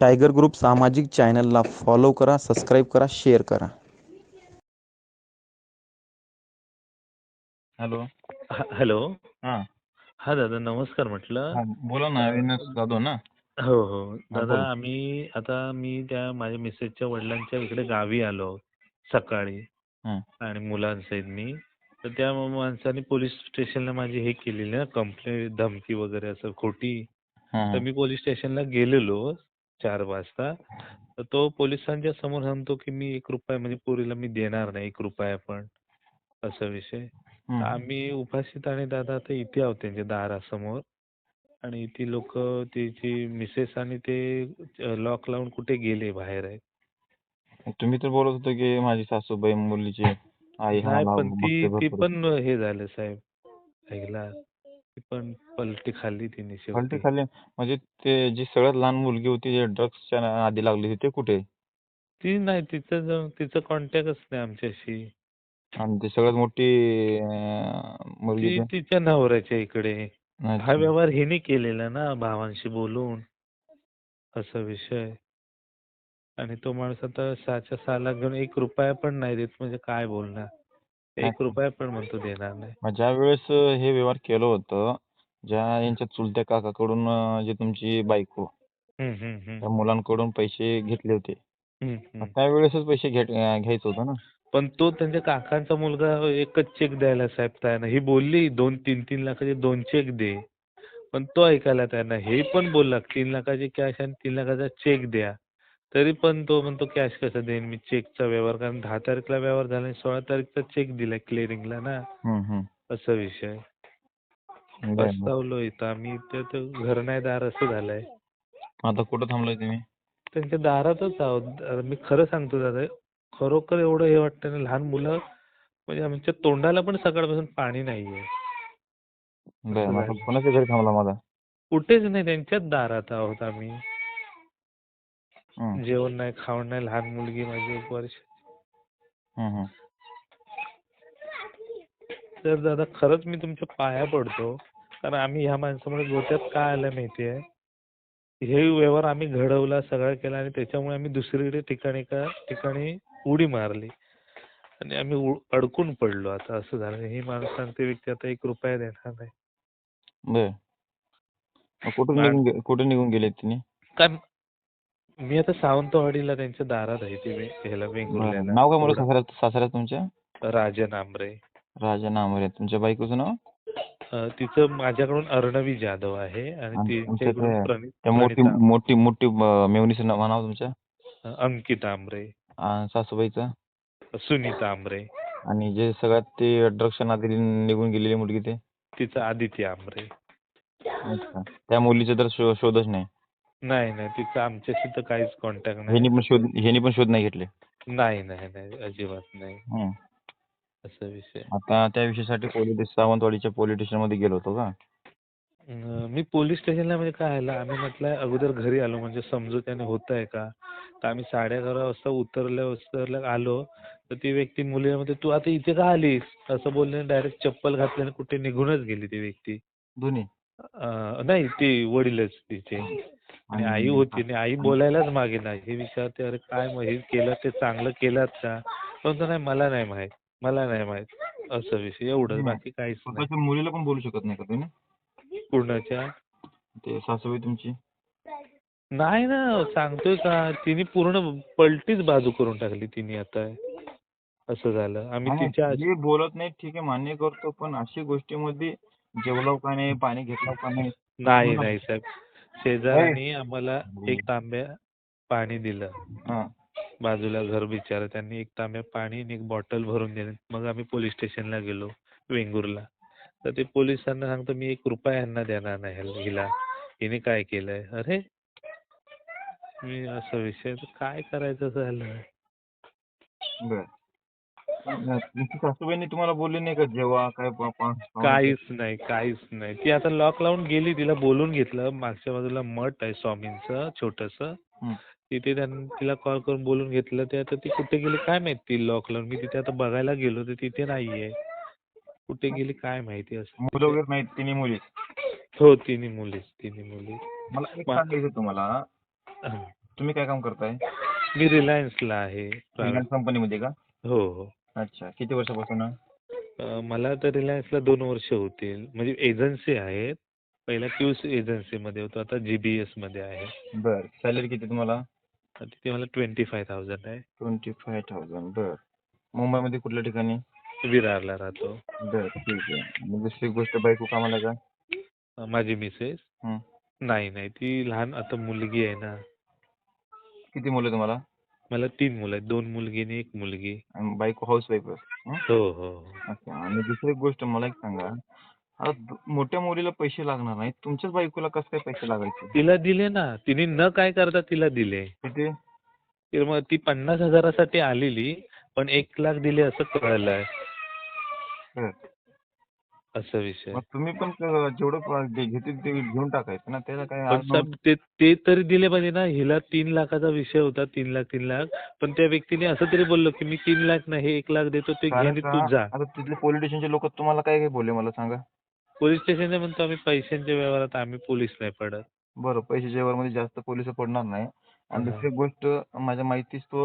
Tiger group सामाजिक चॅनलला follow करा सबस्क्राईब करा शेअर करा. हॅलो. हॅलो. हां. हा दादा नमस्कार म्हटलं. बोला ना अविनाश जाधव ना. हो हो. दादा. आम्ही आता मी त्या माझ्या मिसेसच्या वडिलांच्या इकडे गावी आलो सकाळी. हं. आणि मुलांसहित मी. तर त्या माणसाने पोलीस स्टेशनला माझी हे केलेली ना कंप्लेंट धमकी वगैरे असं खोटी. हां, तर. मी पोलीस स्टेशनला गेलेलो. चार वाजता. तर तो पोलिसांच्या समोर सांगतो की मी एक रुपया म्हणजे पोरीला मी देणार नाही एक रुपया पण. असा विषय. आम्ही उपाशीत आणि दादा आता इथे आहोत त्यांच्या दारासमोर. आणि ती लोक तिची मिसेस आणि ते लॉक लावून कुठे गेले बाहेर आहेत. तुम्ही तर बोलत होते की माझी सासूबाई मुलीची आई पण ती. पण हे झालं साहेब. ऐकला. पण पलटी खाल्ली तिने पलटी शेवटी खाल्ली. म्हणजे ते जी सगळ्यात लहान मुलगी होती जे ड्रग्सच्या आधी लागली होती ते कुठे? ती नाही तिचं जो- तिचं कॉन्टॅक्टच नाही आमच्याशी. आणि ती सगळ्यात मोठी अं, मुलगी ती ती तिच्या नवऱ्याच्या इकडे. हा अच्छा. व्यवहार हिने केलेला ना भावांशी बोलून. असा विषय. आणि तो माणूस आता सहाच्या सहाला घेऊन एक रुपया पण नाही देत म्हणजे काय बोलणार? एक. रुपया पण म्हणतो देणार नाही मग ज्या वेळेस हे व्यवहार केलं होतं ज्या यांच्या चुलत्या काकाकडून अं, जे तुमची बायको हम्म, हम्म, हम्म. त्या मुलांकडून पैसे घेतले होते हम्म, मग हम्म. त्यावेळेसच पैसे घेत अं, घ्यायचं होतं ना पण तो त्यांच्या काकांचा मुलगा एकच चेक द्यायला साहेब तयार नाही ही बोलली दोन तीन तीन लाखाचे दोन चेक दे पण तो ऐकायला तयार नाही हे पण बोलला तीन लाखाची कॅश आणि तीन लाखाचा चेक द्या तरी पण तो म्हणतो कॅश कसं देईन मी चेकचा व्यवहार? कारण दहा तारखेला व्यवहार झाला आणि सोळा तारीखचा चेक दिलाय क्लिअरिंगला ना. असा विषय. पस्तावलो इथं आम्ही. तर घर नाही दार असं झालंय. आता कुठं थांबलाय तुम्ही? त्यांच्या दारातच आहोत. मी खरं सांगतो दादा खरोखर एवढं हे वाटतं ना लहान मुलं म्हणजे आमच्या तोंडाला पण सकाळपासून पाणी नाहीये. कोणाच्या घरी थांबला माझा कुठेच नाही त्यांच्याच दारात आहोत आम्ही. जेवण नाही खावण नाही लहान मुलगी माझी एक वर्ष. तर दादा खरंच मी तुमच्या पाया पडतो. कारण आम्ही ह्या माणसामुळे गोत्यात काय आलं माहितीये? हे व्यवहार आम्ही घडवला सगळं केला आणि त्याच्यामुळे आम्ही दुसरीकडे ठिकाणी एका ठिकाणी उडी मारली. आणि आम्ही अडकून पडलो. आता असं झालं ही माणूस सांगते व्यक्ती आता एक रुपया देणार नाही. कुठून निघून गे- कुठे निघून गेले तिने? मी आता सावंतवाडीला त्यांच्या दारात आहे ते ह्याला वेंगुर्ल्याला. नाव काय म्हणलं सासऱ्यात सासऱ्यात तुमच्या? राजन आंबरे. राजा नामरे तुमच्या बायकोचं नाव? अं, तिचं माझ्याकडून अर्णवी जाधव आहे आणि तुमच्या त्या मोठी प्रणिता मोठी मोठी अं, मेवणीचं नाव नाव तुमच्या? अं, अंकिता आणि सासूबाईचं? सुनीता आंबरे. आणि जे सगळ्यात ते ड्रग्सच्या नादी निघून गेलेली मुलगी ते? तिचं आदित्य अच्छा. त्या मुलीचा तर शो- शोधच नाही. नाही नाही तिचं आमच्याशी तर काहीच कॉन्टॅक्ट नाही. पण शोध ह्यानी पण शोध नाही घेतले? नाही नाही नाही अजिबात नाही. हम्म. असा विषय आता त्या विषयासाठी पोलीस सावंतवाडीच्या पोलीस स्टेशनमध्ये गेलो होतो का? अं, मी पोलीस स्टेशनला म्हणजे काय आलं? आम्ही म्हटलं अगोदर घरी आलो म्हणजे समजूत्याने होत आहे का? तर आम्ही साडे अकरा वाजता उतरल्या उतरल्या आलो. तर ती व्यक्ती मुलीमध्ये तू आता इथे का आलीस? असं बोलले डायरेक्ट चप्पल घातल्याने कुठे निघूनच गेली ती व्यक्ती. दोन्ही? अं, नाही ती वडीलच तिचे. आणि आई होती आणि आई बोलायलाच मागे नाही. हे विचारते अरे काय मग हे केलं ते चांगलं केलं का? पण नाही मला नाही माहीत. मला नाही माहीत. असं विषय एवढंच. बाकी काहीच नाही. मुलीला पण बोलू शकत नाही का तुम्ही? पूर्णच्या ते सासूबाई तुमची? नाही ना सांगतोय का? तिने पूर्ण पलटीच बाजू करून टाकली तिने आता. असं झालं. आम्ही तिच्या बोलत नाही ठीक आहे मान्य करतो पण अशी गोष्टीमध्ये जेवलो का नाही पाणी घेतलं का नाही? नाही नाही साहेब. शेजाऱ्यांनी आम्हाला एक तांब्या पाणी दिलं. हा. बाजूला घर बिचारा त्यांनी एक तांब्या पाणी आणि एक बॉटल भरून दिली. मग आम्ही पोलीस स्टेशनला गेलो वेंगुर्ला. तर ते पोलिसांना सांगतो मी एक रुपया यांना देणार नाही ह्याला- हिला. हिने काय केलंय? अरे मी असं विषय तर काय करायचं झालं? बर. तुमची सासूबाईंनी तुम्हाला बोलली नाही का जेव्हा काय पापा काहीच नाही काहीच नाही. ती आता लॉक लावून गेली तिला बोलून घेतलं. मागच्या बाजूला मठ आहे स्वामींचं छोटस. तिथे त्यांनी तिला कॉल करून बोलून घेतलं. ते आता ती कुठे गेली काय माहिती लॉक लावून? मी तिथे आता बघायला गेलो तर तिथे नाहीये. कुठे गेली काय माहिती असं. मुलं वगैरे नाहीत तिन्ही मुली. हो तिन्ही मुलीच तिन्ही मुली. मला एक सांगायचं तुम्हाला. तुम्ही काय काम करताय? मी रिलायन्सला आहे. रिलायन्स कंपनीमध्ये का? हो हो. अच्छा. किती वर्षापासून अ, मला तर रिलायन्सला दोन वर्ष होतील. म्हणजे एजन्सी आहेत. पहिला क्यूस एजन्सीमध्ये होतो. आता जी बी एसमध्ये आहे. बर. सॅलरी किती तुम्हाला? तिथे मला ट्वेंटी फाय थाउजंड आहे. Twenty five thousand. बर. मुंबईमध्ये कुठल्या ठिकाणी? विरारला राहतो. बर. ठीक आहे. मग दुसरी गोष्ट बायको कामाला का अ, माझी मिसेस. हं. नाही नाही. ती लहान आता मुलगी आहे ना. किती मुलं तुम्हाला? मला तीन मुलं आहेत. दोन मुलगी आणि एक मुलगी. आणि बायको हाऊस वाईफ हो हो हो. अच्छा आणि दुसरी एक गोष्ट मला एक सांगा. आता दु- मोठ्या मुलीला पैसे लागणार नाहीत. तुमच्याच बायकोला कसं काय पैसे लागायचे? तिला दिले ना. तिने न काय करता तिला दिले. किती? तर मग ती पन्नास हजारासाठी आलेली पण एक लाख दिले असं कळलंय. बर. असं विषय मग तुम्ही पण क- जेवढं प- जे घेतील ते घेऊन टाकायचं ना त्याला काय पण साहेब ते ते तरी दिले पाहिजे ना हिला तीन लाखाचा विषय होता तीन लाख तीन लाख. पण त्या व्यक्तीने असं तरी बोललो की मी तीन लाख नाही एक लाख देतो ते घे आणि तू जा. आता तिथले पोलीस स्टेशनचे लोक तुम्हाला काय काय बोलले मला सांगा? पोलीस स्टेशनला म्हणतो आम्ही पैशांच्या व्यवहारात आम्ही पोलीस नाही पडत. बरं पैशाच्या व्यवहारमध्ये जास्त पोलीस पडणार नाही. आणि हा. दुसरी गोष्ट माझ्या माहितीस तो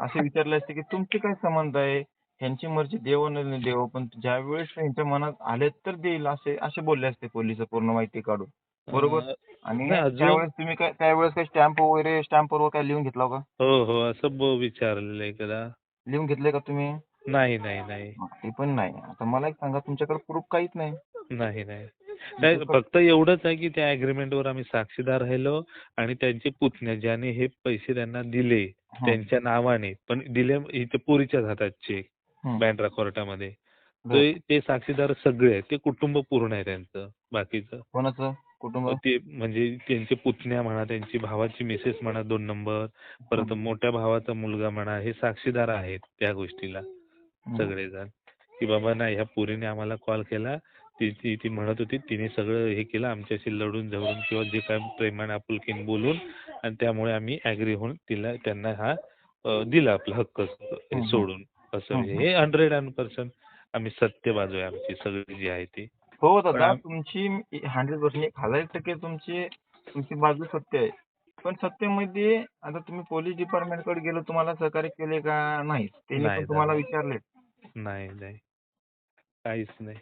असे विचारले असते की तुमचे काय संबंध आहे? ह्यांची मर्जी देव न देव पण ज्या वेळेस ह्यांच्या मनात आले तर देईल असे असे बोलले असते पोलीस पूर्ण माहिती काढून. बरोबर. आणि त्यावेळेस तुम्ही काय त्यावेळेस काय स्टॅम्प वगैरे स्टॅम्पवर काय लिहून घेतला का? हो हो असं विचारलेलं एकदा लिहून घेतले का तुम्ही? नाही नाही नाही. ते पण नाही. आता मला एक सांगा तुमच्याकडे प्रूफ काहीच नाही. नाही नाही. नाही फक्त एवढंच आहे की त्या agreement वर आम्ही साक्षीदार राहिलो आणि त्यांचे पुतण्या ज्याने हे पैसे त्यांना दिले त्यांच्या नावाने पण दिले इथे पुरीच्याच हातात चेक. बँड्रा कोर्टामध्ये बरं. ते ते साक्षीदार सगळे आहेत ते कुटुंब पूर्ण आहे त्यांचं बाकीचं कोणाचं कुटुंब ते म्हणजे त्यांचे पुतण्या म्हणा त्यांची भावाची मिसेस म्हणा दोन नंबर परत हं. मोठ्या भावाचा मुलगा म्हणा हे साक्षीदार आहेत त्या गोष्टीला हं. सगळेजण की बाबा नाही ह्या पोरीने आम्हाला कॉल केला ती ती ती म्हणत होती तिने सगळं हे केलं आमच्याशी लढून झगडून किंवा जे काय प्रेमाने आपुलकीने बोलून आणि त्यामुळे आम्ही ऍग्री होऊन तिला त्यांना हा दिला आपला हक्क हे हं. सोडून असं हं. हंड्रेड अँड पर्सेंट आम्ही सत्य बाजू आहे आमची सगळी जी आहे ती. हो दादा तुमची हंड्रेड पर्सेंट हजार टक्के तुमची तुमची बाजू सत्य आहे. पण सत्यामध्ये आता तुम्ही पोलीस डिपार्टमेंटकडे गेलो तुम्हाला सहकार्य केले का नाही त्यांनी नाही पण तुम्हाला. विचारले नाही नाही. काहीच नाही.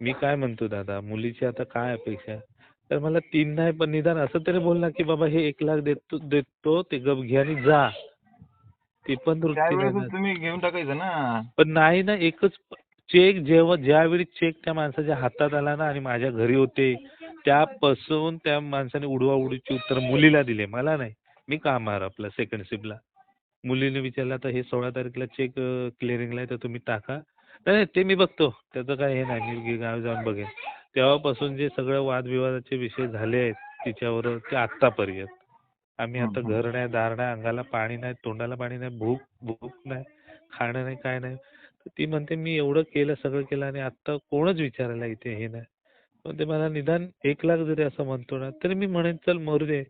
मी काय म्हणतो दादा मुलीची आता काय अपेक्षा? आहे? तर मला तीन नाही पण निदान असं तरी बोल ना की बाबा हे एक लाख देतो देतो ते गप घे आणि जा. ती पण त्यावेळेस. तुम्ही घेऊन टाकायचं ना. पण नाही ना एकच चेक जेव्हा ज्यावेळी चेक त्या माणसाच्या हातात आला ना आणि माझ्या घरी होते त्यापासून त्या माणसाने उडवाउडीची उत्तर मुलीला दिले. मला नाही. मी कामावर आपला सेकंड शिपला मुलीने विचारलं आता हे सोळा तारखेला चेक क्लिअरिंगला आहे तर तुम्ही टाका. नाही ते मी बघतो. त्याचं काय हे नाही. मी गावी जाऊन बघेन. तेव्हापासून जे सगळं वादविवादाचे विषय झाले आहेत तिच्यावर ते आत्तापर्यंत. आम्ही आता. घर नाही दार नाही अंगाला पाणी नाही तोंडाला पाणी नाही भूक भूक नाही खाणं नाही काय नाही. ती म्हणते मी एवढं केलं सगळं केलं आणि आत्ता कोणच विचारायला इथे हे नाही. पण ते मला निदान एक लाख जरी असं म्हणतो ना तरी मी म्हणेन चल मरू दे.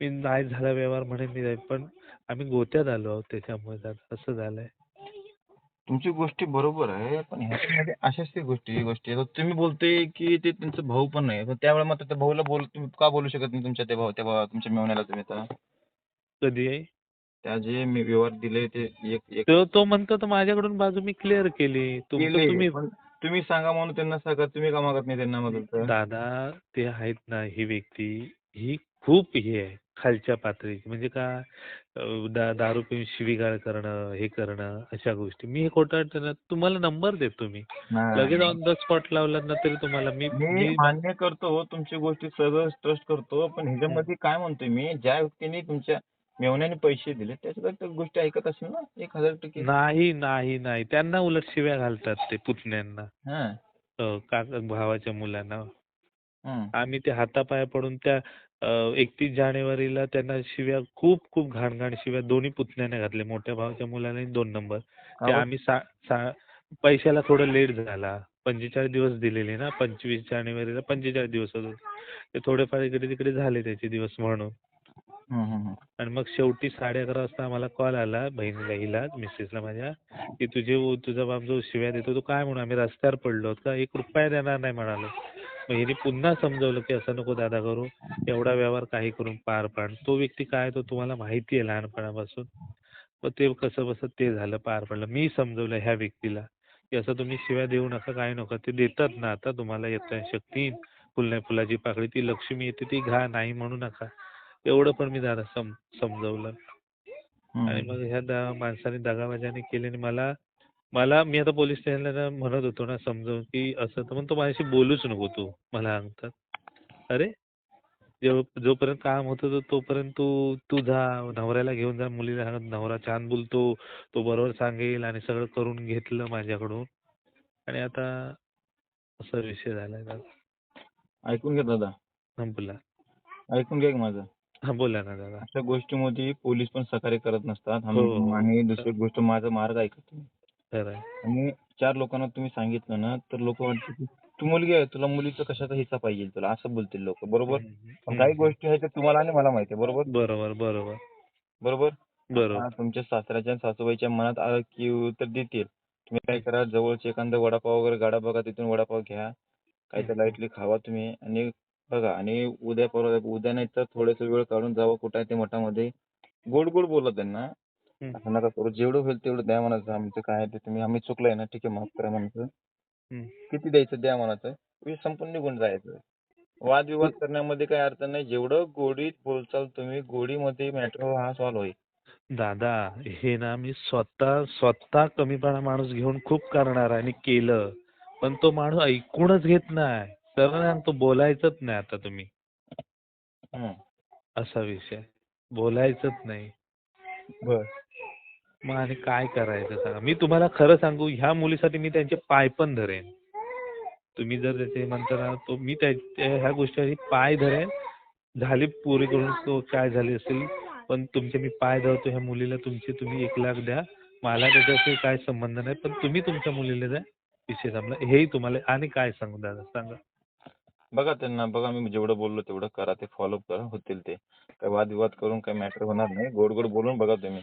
मी नाही झाला व्यवहार म्हणेन मी पण आम्ही गोत्यात आलो आहोत त्याच्यामुळे असं झालंय. तुमची गोष्टी बरोबर आहे पण ह्याच्यामध्ये अशाच ते गोष्टी गोष्टी आहेत. आता तुम्ही बोलते की ते त्यांचा भाऊ पण नाही पण त्यावेळेला मग त्या भाऊला बोल तुम्ही का बोलू शकत नाही तुमच्या त्या भाऊ त्या भावा तुमच्या मेवण्याला तुम्ही आता? कधी आहे? त्या जे मी व्यवहार दिले ते एक एक तो तो म्हणतो तर माझ्याकडून बाजू मी क्लिअर केली. तुमचं केले, तुम्ही पण तुम्ही सांगा म्हणून त्यांना सांगा तुम्ही का मागत नाही त्यांना मदत? दादा ते आहेत ना ही व्यक्ती. ही खूप हे आहे खालच्या पातळीची. म्हणजे का अं, दा दारू पिऊन शिवीगाळ करणं हे करणं अशा गोष्टी. मी हे खोटं तुम्हाला नंबर देतो मी. लगेच ऑन द स्पॉट लावला ना तरी तुम्हाला मी मान्य करतो तुमची गोष्टी सगळं ट्रस्ट करतो. पण ह्याच्यामध्ये काय म्हणतोय मी ज्या व्यक्तीने तुमच्या मेवण्याने पैसे दिले त्याच्या त्या गोष्टी ऐकत असेल ना एक हजार टक्के. नाही नाही नाही. त्यांना उलट शिव्या घालतात ते पुतण्यांना. हा. काका भावाच्या मुलांना. हं. आम्ही ते हातापाया पडून त्या एकतीस जानेवारीला त्यांना शिव्या खूप खूप घाण घाण शिव्या दोन्ही पुतण्याने घातले मोठ्या भावाच्या मुलाला आणि दोन नंबर ते? आम्ही सा सा पैशाला थोडं लेट झाला. पंचेचाळीस दिवस दिलेले ना पंचवीस जानेवारीला पंचेचाळीस दिवस होते. ते थोडेफार इकडे तिकडे झाले त्याचे दिवस म्हणून. आणि मग शेवटी साडे अकरा वाजता आम्हाला कॉल आला बहिणीला हिला मिसेसला माझ्या की तुझे तुझा बाप जो शिव्या देतो तो काय म्हणून आम्ही रस्त्यावर पडलो का एक रुपया देणार नाही म्हणालो. हिने पुन्हा समजावलं की असं नको दादा करू एवढा व्यवहार काही करून पार पाड. तो व्यक्ती काय तो तुम्हाला माहिती आहे लहानपणापासून. मग ते कसं बसं ते झालं पार पडलं. मी समजवलं ह्या व्यक्तीला की असं तुम्ही शिव्या देऊ नका काय नका. ते देतात ना आता तुम्हाला येतं शक्ती. फुल नाही फुलाची पाकळी ती लक्ष्मी येते ती घा नाही म्हणू नका. एवढं पण मी दादा सम समजवलं. आणि. मग ह्या माणसाने दगाबाजाने केली आणि मला मला मी आता पोलीस स्टेशनला म्हणत होतो ना समजावून की असं तर मग तो माझ्याशी बोलूच नको तू मला सांगतात. अरे जेव जोपर्यंत काम होतं तो- तोपर्यंत तू तू जा नवऱ्याला घेऊन जा मुलीला सांगत नवरा छान बोलतो तो बरोबर सांगेल आणि सगळं करून घेतलं माझ्याकडून. आणि आता असा विषय झालाय दादा. ऐकून घ्या दादा. हा बोला. ऐकून घ्या की माझं. हा बोला ना दादा. अशा गोष्टीमध्ये पोलीस पण सहकार्य करत नसतात. हो. आणि दुसरी गोष्ट माझा मार्ग ऐका तुम्ही खरं आहे. आणि चार लोकांना तुम्ही सांगितलं ना तर लोक म्हणतात की तू मुलगी आहे तुला मुलीचा कशाचा हिस्सा पाहिजे? तुला असं बोलतील लोक बरोबर? पण काही. गोष्टी आहेत त्या तुम्हाला आणि मला माहिती आहे बरोबर? बरोबर बरोबर. बरोबर? बरोबर. हा, तुमच्या सासऱ्याच्या आणि सासूबाईच्या मनात आलं की उत्तर देतील. तुम्ही काय करा जवळचे एखादा वडापाव वगैरे गाडा बघा तिथून वडापाव घ्या. काय तर हम्म. लाईटली खावा तुम्ही. आणि बघा आणि उद्या परवा उद्या नाही तर थोडासा वेळ काढून जावं कुठं आहे ते मठामध्ये. गोड गोड बोला त्यांना. असं नका करू. जेवढं होईल तेवढं द्या म्हणायचं आमचं काय आहे ते तुम्ही आम्ही चुकलंय ना ठीक आहे माफ करा म्हणायचं. किती द्यायचं द्या म्हणायचं विषय संपून निघून जायचं. वादविवाद करण्यामध्ये काही अर्थ नाही. जेवढं गोडीत बोलचाल तुम्ही गोडीमध्ये मॅटर हा सॉल्व्ह होईल. दादा हे ना मी स्वतः स्वतः कमीपणा माणूस घेऊन खूप करणार आणि केलं. पण तो माणूस ऐकूनच घेत नाही. सरळ सांगतो बोलायचंच नाही आता तुम्ही. असा विषय. बोलायचंच नाही. बर. मग आणि काय करायचं सांगा? मी तुम्हाला खरं सांगू ह्या मुलीसाठी मी त्यांचे पाय पण धरेन. तुम्ही जर त्याचे म्हणता ना तो मी त्या ह्या गोष्टी पाय धरेन. झाली पुरी करून तो काय झाली असेल पण तुमचे मी पाय धरतो ह्या मुलीला तुमचे तुम्ही एक लाख द्या. मला त्याच्याशी काय संबंध नाही पण तुम्ही तुमच्या मुलीला द्या. विषय संपला. हेही तुम्हाला आणि काय सांगू दादा? सांगा. बघा त्यांना बघा मी जेवढं बोललो तेवढं करा ते फॉलोअप करा होतील ते. वाद वादविवाद करून काही मॅटर होणार नाही. गोड गोड बोलून बघा तुम्ही.